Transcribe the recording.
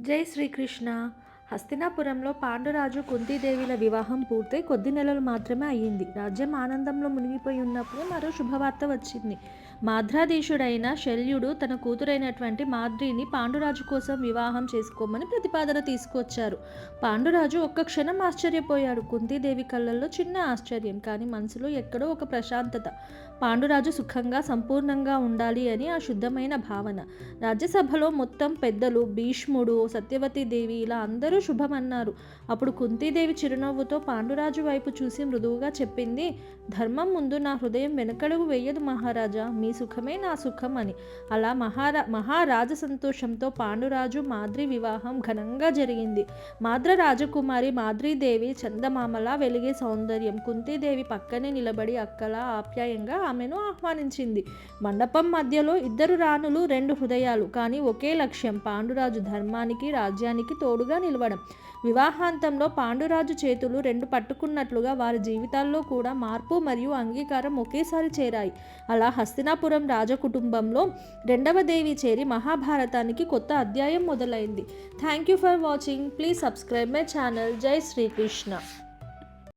జై శ్రీకృష్ణ హస్తినాపురంలో పాండురాజు కుంతీదేవిల వివాహం పూర్తయి కొద్ది నెలలు మాత్రమే అయ్యింది. రాజ్యం ఆనందంలో మునిగిపోయి ఉన్నప్పుడు మరో శుభవార్త వచ్చింది. మాధ్రాధీశుడైన శల్యుడు తన కూతురైనటువంటి మాద్రిని పాండురాజు కోసం వివాహం చేసుకోమని ప్రతిపాదన తీసుకొచ్చారు. పాండురాజు ఒక్క క్షణం ఆశ్చర్యపోయాడు. కుంతీదేవి కళ్ళల్లో చిన్న ఆశ్చర్యం కానీ మనసులో ఎక్కడో ఒక ప్రశాంతత. పాండురాజు సుఖంగా సంపూర్ణంగా ఉండాలి అని ఆ శుద్ధమైన భావన. రాజ్యసభలో మొత్తం పెద్దలు భీష్ముడు సత్యవతి దేవి ఇలా అందరూ శుభమన్నారు. అప్పుడు కుంతీదేవి చిరునవ్వుతో పాండురాజు వైపు చూసి మృదువుగా చెప్పింది ధర్మం ముందు నా హృదయం వెనకడుగు వేయదు మహారాజా మీ సుఖమే నా సుఖం అని. అలా మహారా మహారాజ సంతోషంతో పాండురాజు మాద్రి వివాహం ఘనంగా జరిగింది. మాద్ర రాజకుమారి మాద్రీదేవి చందమామలా వెలిగే సౌందర్యం కుంతీదేవి పక్కనే నిలబడి అక్కలా ఆప్యాయంగా ఆమెను ఆహ్వానించింది. మండపం మధ్యలో ఇద్దరు రాణులు రెండు హృదయాలు కానీ ఒకే లక్ష్యం పాండురాజు ధర్మానికి రాజ్యానికి తోడుగా నిలవడం వివాహాంతంలో పాండురాజు చేతులు రెండు పట్టుకున్నట్లుగా వారి జీవితాల్లో కూడా మార్పు మరియు అంగీకారం ఒకేసారి చేరాయి. అలా హస్తినాపురం రాజకుటుంబంలో రెండవ దేవి చేరి మహాభారతానికి కొత్త అధ్యాయం మొదలైంది. Thank you for watching. Please subscribe my channel. జై శ్రీకృష్ణ